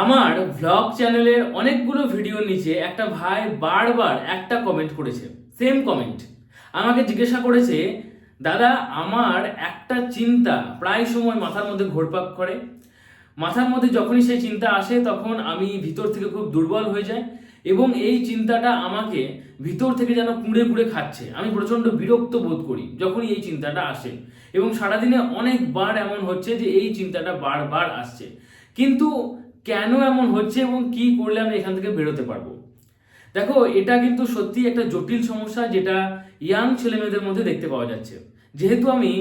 আমার ভ্লগ চ্যানেলের অনেকগুলো ভিডিওর নিচে একটা ভাই বারবার একটা কমেন্ট করেছে সেম কমেন্ট আমাকে জিজ্ঞাসা করেছে, দাদা, আমার একটা চিন্তা প্রায় সময় মাথার মধ্যে ঘোরপাক করে। মাথার মধ্যে যখনই সেই চিন্তা আসে, তখন আমি ভিতর থেকে খুব দুর্বল হয়ে যাই এবং এই চিন্তাটা আমাকে ভিতর থেকে যেন কুঁড়ে কুঁড়ে খাচ্ছে। আমি প্রচণ্ড বিরক্ত বোধ করি যখনই এই চিন্তাটা আসে এবং সারাদিনে অনেকবার এমন হচ্ছে যে এই চিন্তাটা বারবার আসছে। কিন্তু কেন এমন হচ্ছে এবং কি করলে আমি এখান থেকে বেরোতে পারব? দেখো, এটা কিন্তু সত্যি একটা জটিল সমস্যা যেটা ইয়াং ছেলেমেয়েদের মধ্যে দেখতে পাওয়া যাচ্ছে। যেহেতু আমি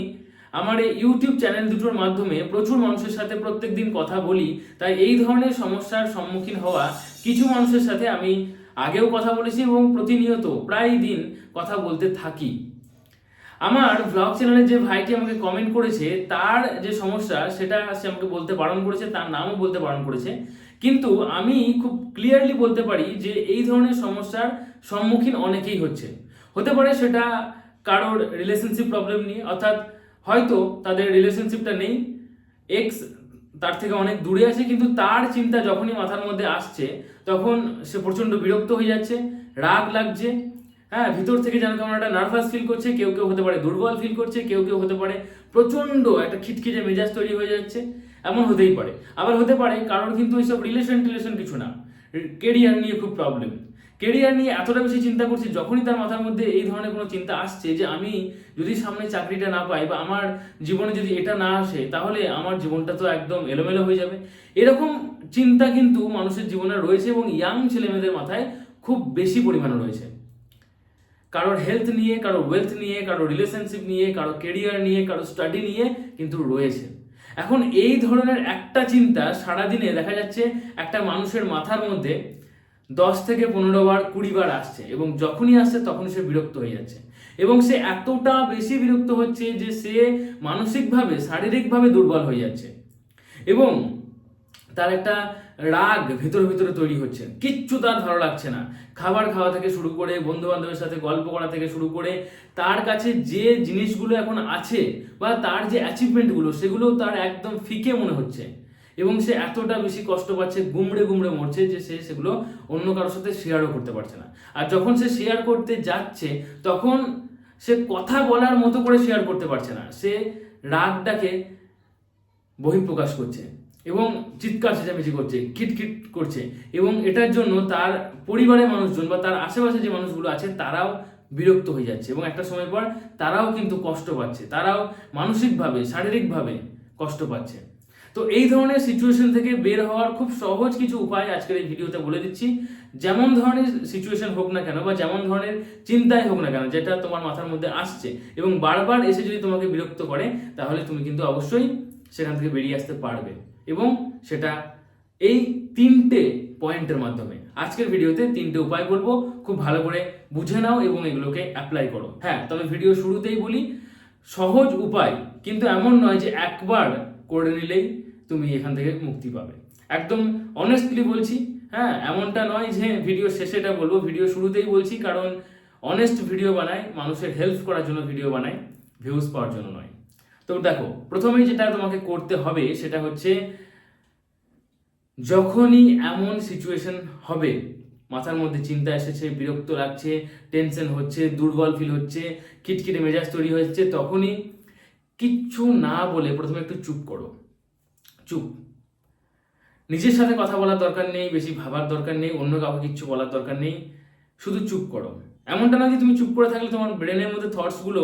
আমার এই ইউটিউব চ্যানেল দুটোর মাধ্যমে প্রচুর মানুষের সাথে প্রত্যেক দিন কথা বলি, তাই এই ধরনের সমস্যার সম্মুখীন হওয়া কিছু মানুষের সাথে আমি আগেও কথা বলেছি এবং প্রতিনিয়ত প্রায় দিন কথা বলতে থাকি। আমার ব্লগ চ্যানেলে যে ভাইটি আমাকে কমেন্ট করেছে, তার যে সমস্যা, সেটা সে আমাকে বলতে বারণ করেছে, তার নামও বলতে বারণ করেছে। কিন্তু আমি খুব ক্লিয়ারলি বলতে পারি যে এই ধরনের সমস্যার সম্মুখীন অনেকেই হচ্ছে। হতে পারে সেটা কারোর রিলেশনশিপ প্রবলেম নিয়ে, অর্থাৎ হয়তো তাদের রিলেশনশিপটা নেই এক্স তার থেকে অনেক দূরে আছে, কিন্তু তার চিন্তা যখনই মাথার মধ্যে আসছে, তখন সে প্রচণ্ড বিরক্ত হয়ে যাচ্ছে, রাগ লাগছে হ্যাঁ ভিতর থেকে যেন কেমন একটা নার্ভাস ফিল করছে, কেউ কেউ হতে পারে দুর্বল ফিল করছে, কেউ কেউ হতে পারে প্রচণ্ড একটা খিটখিটে মেজাজ তৈরি হয়ে যাচ্ছে। এমন হতেই পারে। আবার হতে পারে কারণ কিন্তু এইসব রিলেশন টিলেশন কিছু না। কেরিয়ার নিয়ে খুব প্রবলেম কেরিয়ার নিয়ে এতটা বেশি চিন্তা করছি, যখনই তার মাথার মধ্যে এই ধরনের কোনো চিন্তা আসছে যে আমি যদি সামনে চাকরিটা না পাই বা আমার জীবনে যদি এটা না আসে, তাহলে আমার জীবনটা তো একদম এলোমেলো হয়ে যাবে। এরকম চিন্তা কিন্তু মানুষের জীবনে রয়েছে এবং ইয়াং ছেলেমেয়েদের মাথায় খুব বেশি পরিমাণে রয়েছে। কারোর হেলথ নিয়ে, কারোর ওয়েলথ নিয়ে, কারোর রিলেশনশিপ নিয়ে কারও কেরিয়ার নিয়ে কারও স্টাডি নিয়ে কিন্তু রয়েছে। এখন এই ধরনের একটা চিন্তা সারাদিনে দেখা যাচ্ছে একটা মানুষের মাথার মধ্যে দশ থেকে পনেরো বার, কুড়ি বার আসছে এবং যখনই আসছে তখন সে বিরক্ত হয়ে যাচ্ছে। এবং সে এতটা বেশি বিরক্ত হচ্ছে যে সে মানসিকভাবে, শারীরিকভাবে দুর্বল হয়ে যাচ্ছে। এবং তার একটা রাগ ভিতরে ভিতরে তৈরি হচ্ছে। কিচ্ছু তার ভালো লাগছে না। খাবার খাওয়া থেকে শুরু করে বন্ধু বান্ধবের সাথে গল্প করা থেকে শুরু করে তার কাছে যে জিনিসগুলো এখন আছে বা তার যে অ্যাচিভমেন্টগুলো সেগুলো তার একদম ফিকে মনে হচ্ছে। এবং সে এতটা বেশি কষ্ট পাচ্ছে, গুমড়ে গুমড়ে মরছে যে সে সেগুলো অন্য কারোর সাথে শেয়ারও করতে পারছে না। আর যখন সে শেয়ার করতে যাচ্ছে, তখন সে কথা বলার মতো করে শেয়ার করতে পারছে না। সে রাগটাকে বহিঃপ্রকাশ করছে। এবং চিৎকার চেঁচামেচি করছে, কিটকিট করছে। এবং এটার জন্য তার পরিবারের মানুষজন বা তার আশেপাশে যে মানুষগুলো আছে, তারাও বিরক্ত হয়ে যাচ্ছে। এবং একটা সময় পর তারাও কিন্তু কষ্ট পাচ্ছে। তারাও মানসিকভাবে, শারীরিকভাবে কষ্ট পাচ্ছে। তো এই ধরনের সিচুয়েশন থেকে বের হওয়ার খুব সহজ কিছু উপায় আজকের এই ভিডিওতে বলে দিচ্ছি। যেমন ধরনের সিচুয়েশন হোক না কেন বা যেমন ধরনের চিন্তাই হোক না কেন, যেটা তোমার মাথার মধ্যে আসছে এবং বারবার এসে যদি তোমাকে বিরক্ত করে, তাহলে তুমি কিন্তু অবশ্যই সেখান থেকে বেরিয়ে আসতে পারবে। এবং সেটা এই তিনটে পয়েন্টের মাধ্যমে। আজকের ভিডিওতে তিনটে উপায় বলব। খুব ভালো করে বুঝে নাও এবং এগুলোকে অ্যাপ্লাই করো। হ্যাঁ তবে ভিডিও শুরুতেই বলি, সহজ উপায় কিন্তু এমন নয় যে একবার করে নিলেই তুমি এখান থেকে মুক্তি পাবে। একদম অনেস্টলি বলছি হ্যাঁ এমনটা নয় যে ভিডিও শেষে এটা বলব। ভিডিও শুরুতেই বলছি, কারণ অনেস্ট ভিডিও বানায়, মানুষের হেল্প করার জন্য ভিডিও বানায় ভিউজ পাওয়ার জন্য নয়। তো দেখো, প্রথমেই যেটা তোমাকে করতে হবে সেটা হচ্ছে যখনই এমন সিচুয়েশন হবে, মাথার মধ্যে চিন্তা এসেছে, বিরক্ত লাগছে টেনশন হচ্ছে, দুর্বল ফিল হচ্ছে, খিটখিটে মেজাজ তৈরি হচ্ছে, তখনই কিচ্ছু না বলে প্রথমে একটু চুপ করো। চুপ। নিজের সাথে কথা বলার দরকার নেই, বেশি ভাবার দরকার নেই, অন্য কাউকে কিচ্ছু বলার দরকার নেই, শুধু চুপ করো। এমনটা নয় যে তুমি চুপ করে থাকলে তোমার ব্রেনের মধ্যে থটসগুলো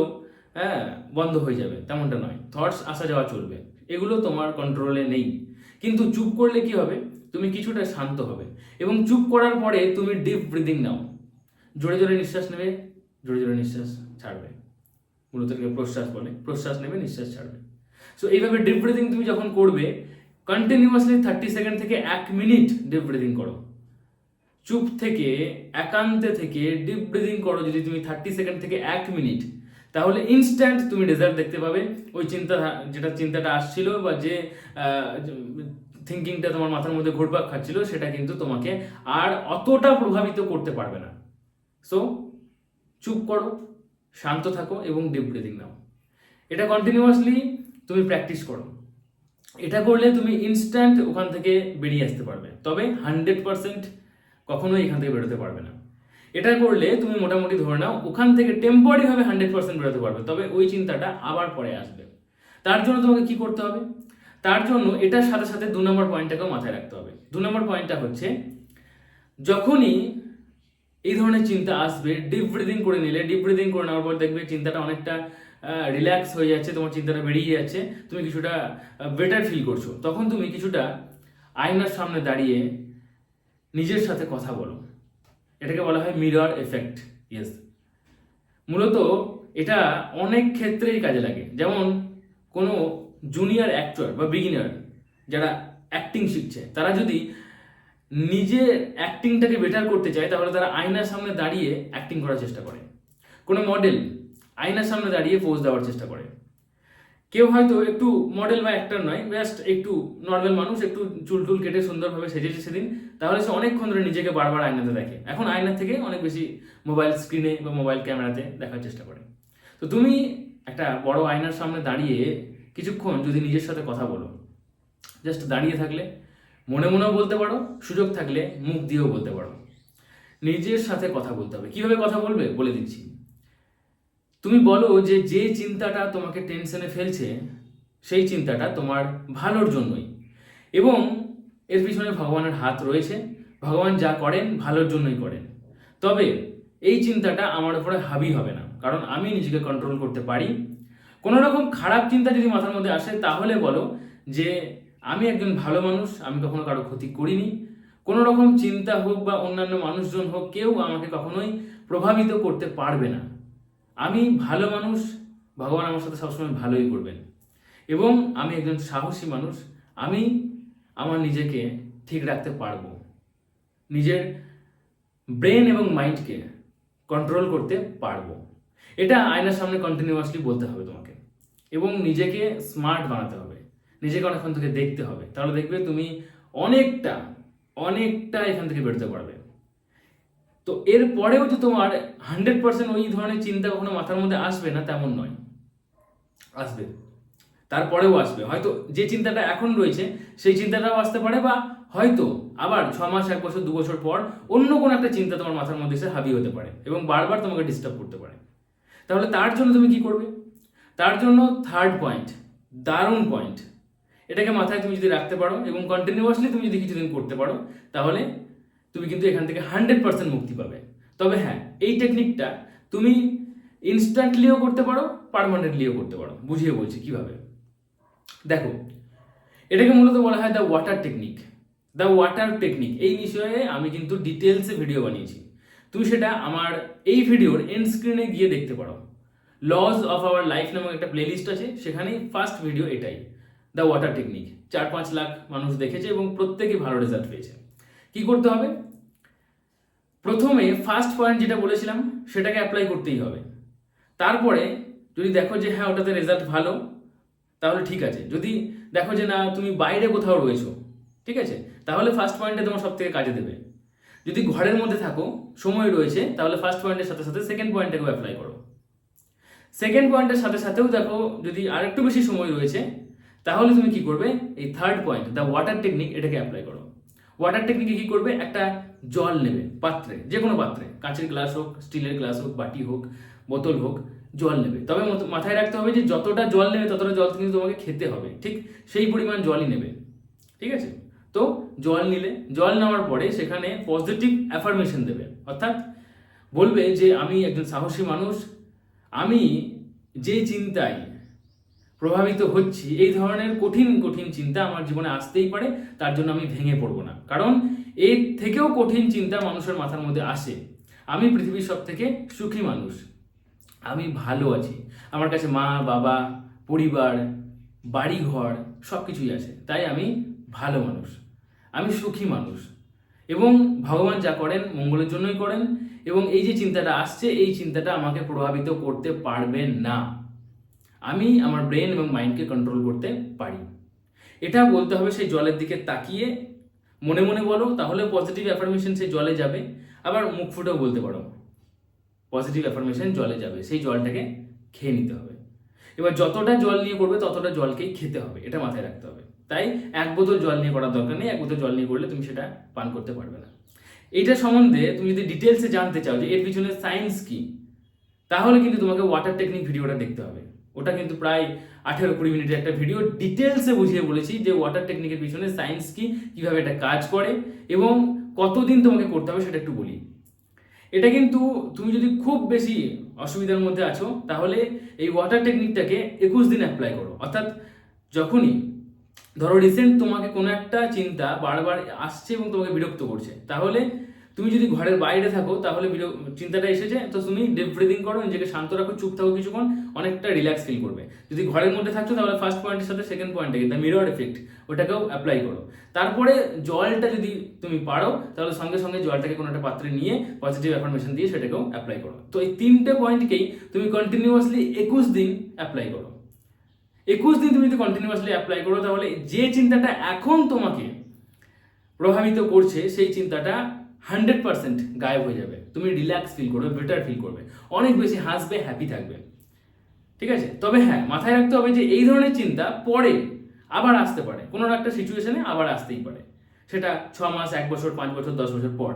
হ্যাঁ বন্ধ হয়ে যাবে, তেমনটা নয়। থটস আসা যাওয়া চলবে। এগুলো তোমার কন্ট্রোলে নেই। কিন্তু চুপ করলে কি হবে? তুমি কিছুটা শান্ত হবে। এবং চুপ করার পরে তুমি ডিপ ব্রিদিং নাও। জোরে জোরে নিঃশ্বাস নেবে, জোরে জোরে নিঃশ্বাস ছাড়বে। মূলত প্রশ্বাস বলে। প্রশ্বাস নেবে, নিঃশ্বাস ছাড়বে। সো এইভাবে ডিপ ব্রিদিং তুমি যখন করবে কন্টিনিউয়াসলি থার্টি সেকেন্ড থেকে এক মিনিট ডিপ ব্রিদিং করো। চুপ থেকে, একান্তে থেকে ডিপ ব্রিদিং করো যদি তুমি থার্টি সেকেন্ড থেকে এক মিনিট তাহলে ইনস্ট্যান্ট তুমি রেজাল্ট দেখতে পাবে। ওই চিন্তা যেটা চিন্তাটা আসছিল বা যে থিঙ্কিংটা তোমার মাথার মধ্যে ঘুরপাক খাচ্ছিল, সেটা কিন্তু তোমাকে আর অতটা প্রভাবিত করতে পারবে না। সো চুপ করো, শান্ত থাকো এবং ডিপ ব্রিদিং নাও। এটা কন্টিনিউয়াসলি তুমি প্র্যাকটিস করো। এটা করলে তুমি ইনস্ট্যান্ট ওখান থেকে বেরিয়ে আসতে পারবে। তবে হান্ড্রেড পার্সেন্ট কখনোই এখান থেকে বেরোতে পারবে না। এটা করলে তুমি মোটামুটি ধরে নাও, ওখান থেকে টেম্পোরারিভাবে হান্ড্রেড পার্সেন্ট বেরোতে পারবে। তবে ওই চিন্তাটা আবার পরে আসবে। তার জন্য তোমাকে কি করতে হবে? তার জন্য এটার সাথে সাথে দু নম্বর পয়েন্টটাকেও মাথায় রাখতে হবে। দু নম্বর পয়েন্টটা হচ্ছে, যখনই এই ধরনের চিন্তা আসবে ডিপ ব্রিদিং করে নিলে ডিপ ব্রিদিং করে নেওয়ার পর দেখবে চিন্তাটা অনেকটা রিল্যাক্স হয়ে যাচ্ছে, তোমার চিন্তাটা বেরিয়ে যাচ্ছে, তুমি কিছুটা বেটার ফিল করছ। তখন তুমি কিছুটা আয়নার সামনে দাঁড়িয়ে নিজের সাথে কথা বলো। এটাকে বলা হয় মিরর এফেক্ট ইয়েস মূলত এটা অনেক ক্ষেত্রেই কাজে লাগে। যেমন কোনো জুনিয়র অ্যাক্টর বা বিগিনার যারা অ্যাক্টিং শিখছে, তারা যদি নিজের অ্যাক্টিংটাকে বেটার করতে চায়, তাহলে তারা আয়নার সামনে দাঁড়িয়ে অ্যাক্টিং করার চেষ্টা করে। কোনো মডেল আয়নার সামনে দাঁড়িয়ে পোজ দেওয়ার চেষ্টা করে। কেউ হয়তো একটু মডেল বা অ্যাক্টর নয় জাস্ট একটু নর্মাল মানুষ, একটু চুল টুল কেটে সুন্দরভাবে সেজেছে সেদিন, তাহলে সে অনেকক্ষণ ধরে নিজেকে বারবার আয়নাতে দেখে। এখন আয়নার থেকে অনেক বেশি মোবাইল স্ক্রিনে বা মোবাইল ক্যামেরাতে দেখার চেষ্টা করে। তো তুমি একটা বড় আয়নার সামনে দাঁড়িয়ে কিছুক্ষণ যদি নিজের সাথে কথা বলো জাস্ট দাঁড়িয়ে থাকলে, মনে মনেও বলতে পারো, সুযোগ থাকলে মুখ দিয়েও বলতে পারো। নিজের সাথে কথা বলতে হবে। কীভাবে কথা বলবে? বলে দিচ্ছি। তুমি বলো যে যে চিন্তাটা তোমাকে টেনশনে ফেলছে, সেই চিন্তাটা তোমার ভালোর জন্যই। এবং এর পিছনে ভগবানের হাত রয়েছে। ভগবান যা করেন, ভালোর জন্যই করেন। তবে এই চিন্তাটা আমার উপরে হাবি হবে না। কারণ আমি নিজেকে কন্ট্রোল করতে পারি। কোনো রকম খারাপ চিন্তা যদি মাথার মধ্যে আসে, তাহলে বলো যে আমি একজন ভালো মানুষ, আমি কখনো কারও ক্ষতি করিনি। কোনো রকম চিন্তা হোক বা অন্যান্য মানুষজন হোক, কেউ আমাকে কখনোই প্রভাবিত করতে পারবে না। আমি ভালো মানুষ, ভগবান আমার সাথে সবসময় ভালোই করবেন। এবং আমি একজন সাহসী মানুষ, আমি আমার নিজেকে ঠিক রাখতে পারব। নিজের ব্রেন এবং মাইন্ডকে কন্ট্রোল করতে পারব। এটা আয়নার সামনে কন্টিনিউয়াসলি বলতে হবে তোমাকে। এবং নিজেকে স্মার্ট বানাতে হবে। নিজেকে অনেকক্ষণ থেকে দেখতে হবে। তাহলে দেখবে তুমি অনেকটা অনেকটা এখান থেকে বেরোতে পারবে। তো এর পরেও যে তোমার হান্ড্রেড পার্সেন্ট ওই ধরনের চিন্তা কখনো মাথার মধ্যে আসবে না, তেমন নয়। আসবে। তারপরেও আসবে। হয়তো যে চিন্তাটা এখন রয়েছে, সেই চিন্তাটাও আসতে পারে বা হয়তো আবার ছ মাস, এক বছর, দু বছর পর অন্য কোনো একটা চিন্তা তোমার মাথার মধ্যে এসে হাবি হতে পারে এবং বারবার তোমাকে ডিস্টার্ব করতে পারে। তাহলে তার জন্য তুমি কি করবে? তার জন্য থার্ড পয়েন্ট দারুণ পয়েন্ট এটাকে মাথায় তুমি যদি রাখতে পারো এবং কন্টিনিউয়াসলি তুমি যদি কিছুদিন করতে পারো, তাহলে তুমি কিন্তু এখান থেকে হান্ড্রেড পার্সেন্ট মুক্তি পাবে। তবে হ্যাঁ এই টেকনিকটা তুমি ইনস্ট্যান্টলিও করতে পারো পারমানেন্টলিও করতে পারো। বুঝিয়ে বলছি কীভাবে। দেখো, এটাকে মূলত বলা হয় the water technique the water technique এই বিষয়ে আমি কিন্তু ডিটেলসে ভিডিও বানিয়েছি। তুমি সেটা আমার এই ভিডিওর এন্ড স্ক্রিনে গিয়ে দেখতে পারো। লজ অফ আওয়ার লাইফ নামক একটা প্লেলিস্ট আছে, সেখানেই ফার্স্ট ভিডিও এটাই দ্য ওয়াটার টেকনিক চার পাঁচ লাখ মানুষ দেখেছে এবং প্রত্যেকে ভালো রেজাল্ট পেয়েছে। কি করতে হবে? প্রথমে ফার্স্ট পয়েন্ট যেটা বলেছিলাম, সেটাকে অ্যাপ্লাই করতেই হবে। তারপরে যদি দেখো যে হ্যাঁ ওটাতে রেজাল্ট ভালো, তাহলে ঠিক আছে। যদি দেখো যে না, তুমি বাইরে কোথাও রয়েছো, ঠিক আছে? তাহলে ফার্স্ট পয়েন্টে তোমার সব থেকে কাজে দেবে। যদি ঘরের মধ্যে থাকো, সময় রয়েছে, তাহলে ফার্স্ট পয়েন্টের সাথে সাথে সেকেন্ড পয়েন্টটাকেও অ্যাপ্লাই করো। সেকেন্ড পয়েন্টের সাথে সাথেও দেখো, যদি আরেকটু বেশি সময় রয়েছে, তাহলে তুমি কি করবে? এই third point the water technique এটাকে অ্যাপ্লাই করো। ওয়াটার টেকনিকে কি করবে? একটা জল নেবে, পাত্রে যে কোনো পাত্রে, কাঁচের গ্লাস হোক, স্টিলের গ্লাস হোক, বাটি হোক, বোতল হোক, জল নেবে। তবে মাথায় রাখতে হবে যে যতটা জল নেবে, ততটা জল কিন্তু তোমাকে খেতে হবে, ঠিক? সেই পরিমাণ জলই নেবে, ঠিক আছে? তো জল নিলে, জল নেওয়ার পরে সেখানে পজিটিভ অ্যাফার্মেশন দেবে, অর্থাৎ বলবে যে, আমি একজন সাহসী মানুষ, আমি যে চিন্তায় প্রভাবিত হচ্ছি। এই ধরনের কঠিন কঠিন চিন্তা আমার জীবনে আসতেই পারে, তার জন্য আমি ভেঙে পড়ব না। কারণ এর থেকেও কঠিন চিন্তা মানুষের মাথার মধ্যে আসে। আমি পৃথিবীর সব থেকে সুখী মানুষ। আমি ভালো আছি। আমার কাছে মা, বাবা, পরিবার, বাড়িঘর সব কিছুই আছে। তাই আমি ভালো মানুষ। আমি সুখী মানুষ। এবং ভগবান যা করেন, মঙ্গলের জন্যই করেন। এবং এই যে চিন্তাটা আসছে, এই চিন্তাটা আমাকে প্রভাবিত করতে পারবে না। আমি আমার ব্রেন এবং মাইন্ডকে কন্ট্রোল করতে পারি। এটা বলতে হবে সেই জলের দিকে তাকিয়ে। মনে মনে বলো, তাহলে পজিটিভ অ্যাফার্মেশন সেই জলে যাবে। আবার মুখ ফুটেও বলতে পারো। পজিটিভ অ্যাফার্মেশন জলে যাবে। সেই জলটাকে খেয়ে নিতে হবে। এবার যতটা জল নিয়ে করবে, ততটা জলকেই খেতে হবে। এটা মাথায় রাখতে হবে। তাই এক বোতল জল নিয়ে করার দরকার নেই। এক বোতল জল নিয়ে করলে তুমি সেটা পান করতে পারবে না। এটা সম্বন্ধে তুমি যদি ডিটেলসে জানতে চাও যে এর পিছনে সায়েন্স কি, তাহলে কিন্তু তোমাকে ওয়াটার টেকনিক ভিডিওটা দেখতে হবে। ওটা কিন্তু প্রায় আঠেরো কুড়ি মিনিটের একটা ভিডিও ডিটেলসে বুঝিয়ে বলেছি যে ওয়াটার টেকনিকের পিছনে সায়েন্স কি, কীভাবে এটা কাজ করে এবং কতদিন তোমাকে করতে হবে সেটা একটু বলি। এটা কিন্তু তুমি যদি খুব বেশি অসুবিধার মধ্যে আছো, তাহলে এই ওয়াটার টেকনিকটাকে একুশ দিন অ্যাপ্লাই করো। অর্থাৎ যখনই, ধরো রিসেন্ট তোমাকে কোনো একটা চিন্তা বারবার আসছে এবং তোমাকে বিরক্ত করছে, তাহলে তুমি যদি ঘরের বাইরে থাকো, তাহলে চিন্তাটা এসেছে, তো তুমি ডিপ ব্রিদিং করো, নিজেকে শান্ত রাখো, চুপ থাকো কিছুক্ষণ, অনেকটা রিল্যাক্স ফিল করবে। যদি ঘরের মধ্যে থাকছো, তাহলে ফার্স্ট পয়েন্টের সাথে সেকেন্ড পয়েন্টে দ্য মিরর এফেক্ট ওটাকেও অ্যাপ্লাই করো। তারপরে জলটা যদি তুমি পারো, তাহলে সঙ্গে সঙ্গে জলটাকে কোনো একটা পাত্রে নিয়ে পজিটিভ অ্যাফার্মেশন দিয়ে সেটাকেও অ্যাপ্লাই করো। তো এই তিনটে পয়েন্টকেই তুমি কন্টিনিউয়াসলি একুশ দিন অ্যাপ্লাই করো। একুশ দিন তুমি যদি কন্টিনিউয়াসলি অ্যাপ্লাই করো, তাহলে যে চিন্তাটা এখন তোমাকে প্রভাবিত করছে, সেই চিন্তাটা হান্ড্রেড পার্সেন্ট গায়েব হয়ে যাবে। তুমি রিল্যাক্স ফিল করবে বেটার ফিল করবে। অনেক বেশি হাসবে হ্যাপি থাকবে। ঠিক আছে? তবে হ্যাঁ মাথায় রাখতে হবে যে এই ধরনের চিন্তা পরে আবার আসতে পারে। কোনো একটা সিচুয়েশনে আবার আসতেই পারে। সেটা ছ মাস, এক বছর, পাঁচ বছর, দশ বছর পর।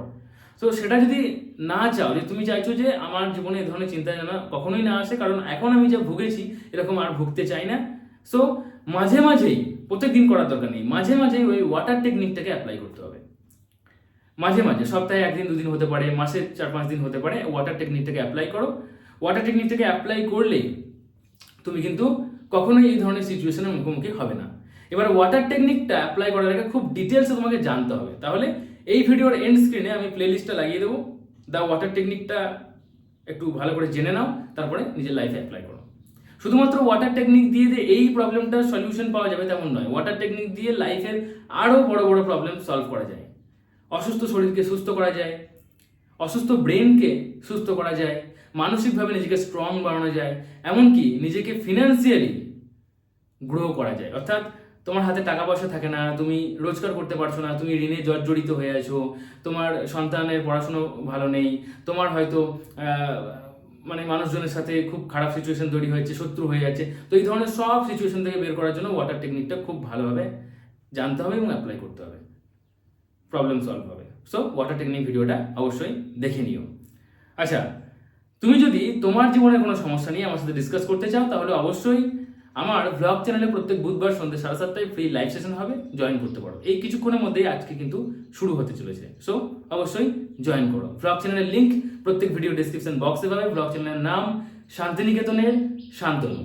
তো সেটা যদি না চাও, যে তুমি চাইছো যে আমার জীবনে এই ধরনের চিন্তা যেন কখনোই না আসে, কারণ এখন আমি যা ভুগেছি, এরকম আর ভুগতে চাই না। সো মাঝে মাঝেই প্রত্যেক দিন করার দরকার নেই। মাঝে মাঝেই ওই ওয়াটার টেকনিকটাকে অ্যাপ্লাই করতে হবে। মাঝে মাঝে, সপ্তাহে একদিন, দুদিন হতে পারে, মাসে চার পাঁচ দিন হতে পারে ওয়াটার টেকনিকটাকে অ্যাপ্লাই করো। ওয়াটার টেকনিকটাকে অ্যাপ্লাই করলে তুমি কিন্তু কখনোই এই ধরনের সিচুয়েশনের মুখোমুখি হবে না। এবার ওয়াটার টেকনিকটা অ্যাপ্লাই করার আগে খুব ডিটেলসে তোমাকে জানতে হবে। তাহলে এই ভিডিওর এন্ড স্ক্রিনে আমি প্লেলিস্টটা লাগিয়ে দেবো। দা ওয়াটার টেকনিকটা একটু ভালো করে জেনে নাও, তারপরে নিজের লাইফে অ্যাপ্লাই করো। শুধুমাত্র ওয়াটার টেকনিক দিয়ে যে এই প্রবলেমটার সলিউশন পাওয়া যাবে তেমন নয় ওয়াটার টেকনিক দিয়ে লাইফের আরও বড় বড় প্রবলেম সলভ করা যায়। অসুস্থ শরীরকে সুস্থ করা যায়, অসুস্থ ব্রেনকে সুস্থ করা যায়, মানসিকভাবে নিজেকে স্ট্রং বানানো যায়, এমনকি নিজেকে ফিনান্সিয়ালি গ্রো করা যায়। অর্থাৎ তোমার হাতে টাকা পয়সা থাকে না, তুমি রোজগার করতে পারছ না, তুমি ঋণে জর্জরিত হয়ে আছো, তোমার সন্তানের পড়াশুনো ভালো নেই, তোমার হয়তো মানে মানুষজনের সাথে খুব খারাপ সিচুয়েশন তৈরি হয়েছে, শত্রু হয়ে যাচ্ছে। তো এই ধরনের সব সিচুয়েশন থেকে বের করার জন্য ওয়াটার টেকনিকটা খুব ভালোভাবে জানতে হবে এবং অ্যাপ্লাই করতে হবে। প্রবলেম সলভ হবে। সো ওয়াটার টেকনিক ভিডিওটা অবশ্যই দেখে নিও। আচ্ছা তুমি যদি তোমার জীবনে কোনো সমস্যা নিয়ে আমার সাথে ডিসকাস করতে চাও, তাহলে অবশ্যই আমার ব্লগ চ্যানেলে প্রত্যেক বুধবার সন্ধ্যে সাড়ে সাতটায় ফ্রি লাইভ সেশন হবে জয়েন করতে পারো। এই কিছুক্ষণের মধ্যেই আজকে কিন্তু শুরু হতে চলেছে। সো অবশ্যই জয়েন করো। ব্লগ চ্যানেলের লিঙ্ক প্রত্যেক ভিডিও ডিসক্রিপশন বক্সে পাবে। ব্লগ চ্যানেলের নাম শান্তিনিকেতনের শান্তনু।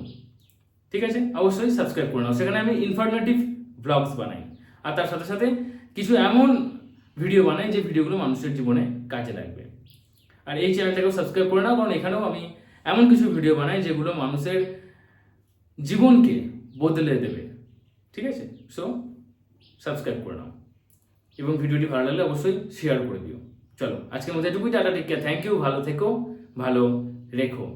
ঠিক আছে? অবশ্যই সাবস্ক্রাইব করে নাও। সেখানে আমি ইনফরমেটিভ ব্লগস বানাই। আর তার সাথে সাথে কিছু এমন ভিডিও বানাই যে ভিডিওগুলো মানুষের জীবনে কাজে লাগবে। আর এই চ্যানেলটাকেও সাবস্ক্রাইব করে নাও, কারণ এখানেও আমি এমন কিছু ভিডিও বানাই যেগুলো মানুষের জীবনকে বদলে দেবে। ঠিক আছে? সো সাবস্ক্রাইব করে নাও। এবং ভিডিওটি ভালো লাগলে অবশ্যই শেয়ার করে দিও। চলো, আজকের মধ্যে এটুকুই, টাটা টেক থ্যাংক ইউ ভালো থেকো, ভালো রেখো।